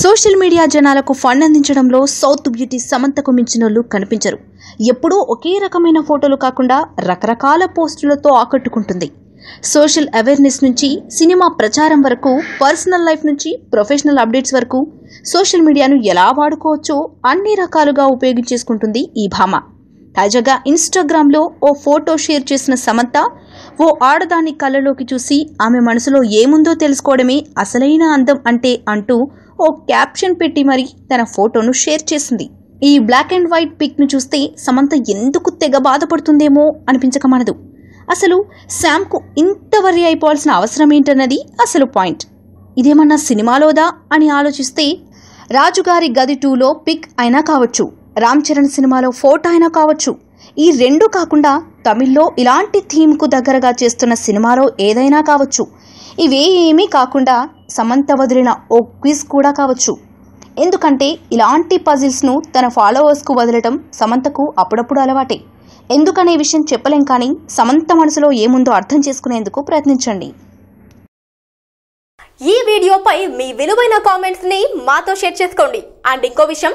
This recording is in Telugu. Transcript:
సోషల్ మీడియా జనాలకు ఫండ్ అందించడంలో సౌత్ బ్యూటీ సమంతకు మించినోళ్ళు కనిపించరు. ఎప్పుడూ ఒకే రకమైన ఫోటోలు కాకుండా రకరకాల పోస్టులతో ఆకట్టుకుంటుంది. సోషల్ అవేర్నెస్ నుంచి సినిమా ప్రచారం వరకు పర్సనల్ లైఫ్ నుంచి ప్రొఫెషనల్ అప్డేట్స్ వరకు సోషల్ మీడియాను ఎలా వాడుకోవచ్చో అన్ని రకాలుగా ఉపయోగించేసుకుంటుంది ఈ భామ. తాజాగా ఇన్స్టాగ్రామ్లో ఓ ఫోటో షేర్ చేసిన సమంత ఓ ఆడదాని కళ్ళలోకి చూసి ఆమె మనసులో ఏముందో తెలుసుకోవడమే అసలైన అందం అంటే అంటూ ఓ క్యాప్షన్ పెట్టి మరి తన ఫోటోను షేర్ చేసింది. ఈ బ్లాక్ అండ్ వైట్ పిక్ను చూస్తే సమంత ఎందుకు తెగ బాధపడుతుందేమో అనిపించక మనదు. అసలు శామ్కు ఇంత వరి అయిపోవాల్సిన అవసరం ఏంటన్నది అసలు పాయింట్. ఇదేమన్నా సినిమాలోదా అని ఆలోచిస్తే రాజుగారి గది టూలో పిక్ అయినా కావచ్చు. రామ్ చరణ్ సినిమాలో ఫోటో అయినా కావచ్చు. ఈ రెండు కాకుండా తమిళ్ళో ఇలాంటి థీమ్కు దగ్గరగా చేస్తున్న సినిమాలో ఏదైనా కావచ్చు. ఇవేమీ కాకుండా సమంత వదిలిన ఓ క్విజ్ కూడా కావచ్చు. ఎందుకంటే ఇలాంటి పజిల్స్ను తన ఫాలోవర్స్కు వదలటం సమంతకు అప్పుడప్పుడు అలవాటే. ఎందుకనే విషయం చెప్పలేం కానీ సమంత మనసులో ఏముందో అర్థం చేసుకునేందుకు ప్రయత్నించండి. ఈ వీడియోపై మీ విలువైన కామెంట్స్ని మాతో షేర్ చేసుకోండి. అండ్ ఇంకో విషయం